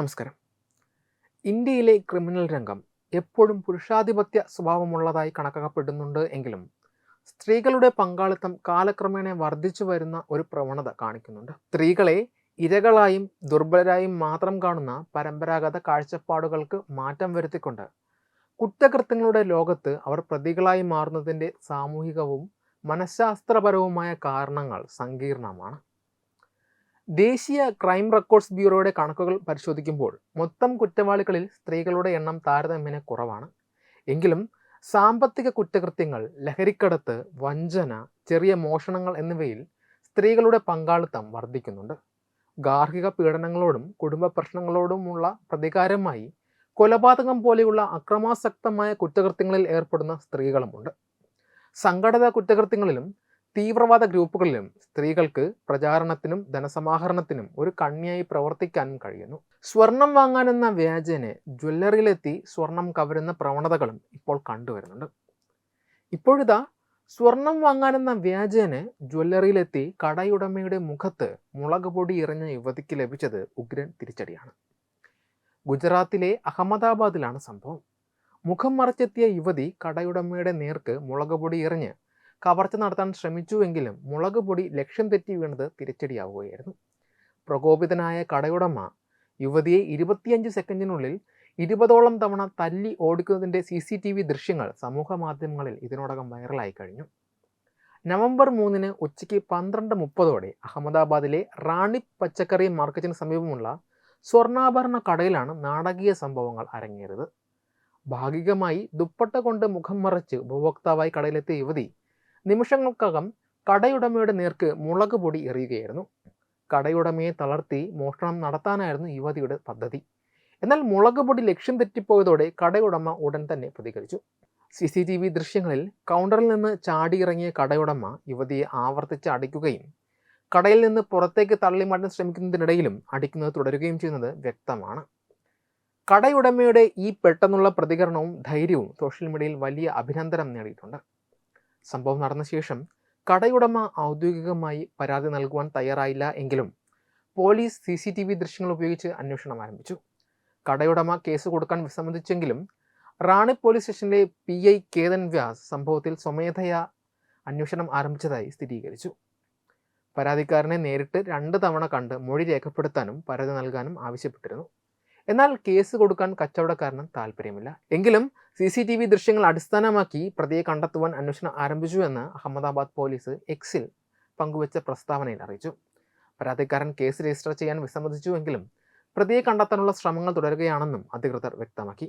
നമസ്കാരം. ഇന്ത്യയിലെ ക്രിമിനൽ രംഗം എപ്പോഴും പുരുഷാധിപത്യ സ്വഭാവമുള്ളതായി കണക്കാക്കപ്പെടുന്നുണ്ട് എങ്കിലും സ്ത്രീകളുടെ പങ്കാളിത്തം കാലക്രമേണ വർദ്ധിച്ചു വരുന്ന ഒരു പ്രവണത കാണിക്കുന്നുണ്ട്. സ്ത്രീകളെ ഇരകളായും ദുർബലരായും മാത്രം കാണുന്ന പരമ്പരാഗത കാഴ്ചപ്പാടുകൾക്ക് മാറ്റം വരുത്തിക്കൊണ്ട് കുറ്റകൃത്യങ്ങളുടെ ലോകത്ത് അവർ പ്രതികളായി മാറുന്നതിന്റെ സാമൂഹികവും മനഃശാസ്ത്രപരവുമായ കാരണങ്ങൾ സങ്കീർണമാണ്. ദേശീയ ക്രൈം റെക്കോർഡ്സ് ബ്യൂറോയുടെ കണക്കുകൾ പരിശോധിക്കുമ്പോൾ മൊത്തം കുറ്റവാളികളിൽ സ്ത്രീകളുടെ എണ്ണം താരതമ്യേന കുറവാണ്. എങ്കിലും സാമ്പത്തിക കുറ്റകൃത്യങ്ങൾ ലഹരിക്കടത്ത് വഞ്ചന ചെറിയ മോഷണങ്ങൾ എന്നിവയിൽ സ്ത്രീകളുടെ പങ്കാളിത്തം വർദ്ധിക്കുന്നുണ്ട്. ഗാർഹിക പീഡനങ്ങളോടും കുടുംബ പ്രശ്നങ്ങളോടുമുള്ള പ്രതികാരമായി കൊലപാതകം പോലെയുള്ള അക്രമാസക്തമായ കുറ്റകൃത്യങ്ങളിൽ ഏർപ്പെടുന്ന സ്ത്രീകളുമുണ്ട്. സംഘടിത കുറ്റകൃത്യങ്ങളിലും തീവ്രവാദ ഗ്രൂപ്പുകളിലും സ്ത്രീകൾക്ക് പ്രചാരണത്തിനും ധനസമാഹരണത്തിനും ഒരു കണ്ണിയായി പ്രവർത്തിക്കാനും കഴിയുന്നു. സ്വർണം വാങ്ങാനെന്ന വ്യാജേനെ ജ്വല്ലറിയിലെത്തി സ്വർണം കവരുന്ന പ്രവണതകളും ഇപ്പോൾ കണ്ടുവരുന്നുണ്ട്. ഇപ്പോഴിതാ സ്വർണം വാങ്ങാനെന്ന വ്യാജേനെ ജ്വല്ലറിയിലെത്തി കടയുടമയുടെ മുഖത്ത് മുളക് പൊടി എറിഞ്ഞ യുവതിക്ക് ലഭിച്ചത് ഉഗ്രൻ തിരിച്ചടിയാണ്. ഗുജറാത്തിലെ അഹമ്മദാബാദിലാണ് സംഭവം. മുഖം മറച്ചെത്തിയ യുവതി കടയുടമയുടെ നേർക്ക് മുളക് പൊടി എറിഞ്ഞ് കവർച്ച നടത്താൻ ശ്രമിച്ചുവെങ്കിലും മുളക് പൊടി ലക്ഷ്യം തെറ്റി വീണത് തിരിച്ചടിയാവുകയായിരുന്നു. പ്രകോപിതനായ കടയുടമ യുവതിയെ ഇരുപത്തിയഞ്ച് സെക്കൻഡിനുള്ളിൽ ഇരുപതോളം തവണ തല്ലി ഓടിക്കുന്നതിന്റെ സി സി ടി വി ദൃശ്യങ്ങൾ സമൂഹ മാധ്യമങ്ങളിൽ ഇതിനോടകം വൈറലായി കഴിഞ്ഞു. നവംബർ മൂന്നിന് ഉച്ചയ്ക്ക് പന്ത്രണ്ട് മുപ്പതോടെ അഹമ്മദാബാദിലെ റാണി പച്ചക്കറി മാർക്കറ്റിന് സമീപമുള്ള സ്വർണാഭരണ കടയിലാണ് നാടകീയ സംഭവങ്ങൾ അരങ്ങേറിയത്. ഭാഗികമായി ദുപ്പട്ട കൊണ്ട് മുഖം മറച്ച് ഉപഭോക്താവായി കടയിലെത്തിയ യുവതി നിമിഷങ്ങൾക്കകം കടയുടമയുടെ നേർക്ക് മുളക് പൊടി എറിയുകയായിരുന്നു. കടയുടമയെ തളർത്തി മോഷണം നടത്താനായിരുന്നു യുവതിയുടെ പദ്ധതി. എന്നാൽ മുളക് പൊടി ലക്ഷ്യം തെറ്റിപ്പോയതോടെ കടയുടമ ഉടൻ തന്നെ പ്രതികരിച്ചു. സി സി ടി വി ദൃശ്യങ്ങളിൽ കൗണ്ടറിൽ നിന്ന് ചാടിയിറങ്ങിയ കടയുടമ യുവതിയെ ആവർത്തിച്ച് അടിക്കുകയും കടയിൽ നിന്ന് പുറത്തേക്ക് തള്ളി മാറ്റാൻ ശ്രമിക്കുന്നതിനിടയിലും അടിക്കുന്നത് തുടരുകയും ചെയ്യുന്നത് വ്യക്തമാണ്. കടയുടമയുടെ ഈ പെട്ടെന്നുള്ള പ്രതികരണവും ധൈര്യവും സോഷ്യൽ മീഡിയയിൽ വലിയ അഭിനന്ദനം നേടിയിട്ടുണ്ട്. സംഭവം നടന്ന ശേഷം കടയുടമ ഔദ്യോഗികമായി പരാതി നൽകുവാൻ തയ്യാറായില്ല എങ്കിലും police C C T V ദൃശ്യങ്ങൾ ഉപയോഗിച്ച് അന്വേഷണം ആരംഭിച്ചു. കടയുടമ കേസ് കൊടുക്കാൻ വിസമ്മതിച്ചെങ്കിലും റാണി പോലീസ് സ്റ്റേഷനിലെ പി ഐ കേതൻ വ്യാസ് സംഭവത്തിൽ സ്വമേധയാ അന്വേഷണം ആരംഭിച്ചതായി സ്ഥിരീകരിച്ചു. പരാതിക്കാരനെ നേരിട്ട് രണ്ട് തവണ കണ്ട് മൊഴി രേഖപ്പെടുത്താനും പരാതി നൽകാനും ആവശ്യപ്പെട്ടിരുന്നു. എന്നാൽ കേസ് കൊടുക്കാൻ കച്ചവടക്കാരന് താല്പര്യമില്ല. എങ്കിലും സി സി ടി വി ദൃശ്യങ്ങൾ അടിസ്ഥാനമാക്കി പ്രതിയെ കണ്ടെത്തുവാൻ അന്വേഷണം ആരംഭിച്ചു എന്ന് അഹമ്മദാബാദ് പോലീസ് എക്സിൽ പങ്കുവച്ച പ്രസ്താവനയിൽ അറിയിച്ചു. പരാതിക്കാരൻ കേസ് രജിസ്റ്റർ ചെയ്യാൻ വിസമ്മതിച്ചുവെങ്കിലും പ്രതിയെ കണ്ടെത്താനുള്ള ശ്രമങ്ങൾ തുടരുകയാണെന്നും അധികൃതർ വ്യക്തമാക്കി.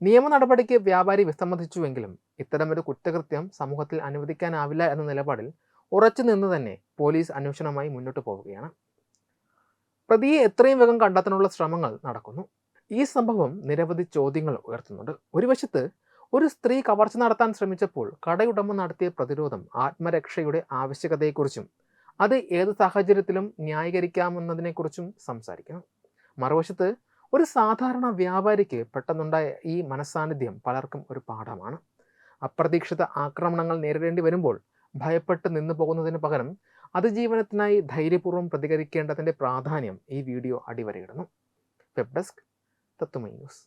നിയമ നടപടിക്ക് വ്യാപാരി വിസമ്മതിച്ചുവെങ്കിലും ഇത്തരമൊരു കുറ്റകൃത്യം സമൂഹത്തിൽ അനുവദിക്കാനാവില്ല എന്ന നിലപാടിൽ ഉറച്ചു നിന്ന് തന്നെ പോലീസ് അന്വേഷണവുമായി മുന്നോട്ട് പോവുകയാണ്. പ്രതിയെ എത്രയും വേഗം കണ്ടെത്താനുള്ള ശ്രമങ്ങൾ നടക്കുന്നു. ഈ സംഭവം നിരവധി ചോദ്യങ്ങൾ ഉയർത്തുന്നുണ്ട്. ഒരു വശത്ത് ഒരു സ്ത്രീ കവർച്ച നടത്താൻ ശ്രമിച്ചപ്പോൾ കടയുടമ നടത്തിയ പ്രതിരോധം ആത്മരക്ഷയുടെ ആവശ്യകതയെക്കുറിച്ചും അത് ഏത് സാഹചര്യത്തിലും ന്യായീകരിക്കാമെന്നതിനെക്കുറിച്ചും സംസാരിക്കണം. മറുവശത്ത് ഒരു സാധാരണ വ്യാപാരിക്ക് പെട്ടെന്നുണ്ടായ ഈ മനസാന്നിധ്യം പലർക്കും ഒരു പാഠമാണ്. അപ്രതീക്ഷിത ആക്രമണങ്ങൾ നേരിടേണ്ടി വരുമ്പോൾ ഭയപ്പെട്ട് നിന്നു പോകുന്നതിന് പകരം അതിജീവനത്തിനായി ധൈര്യപൂർവം പ്രതികരിക്കേണ്ടതിന്റെ പ്രാധാന്യം ഈ വീഡിയോ അടിവരയിടുന്നു. Web desk Tatwamayi news.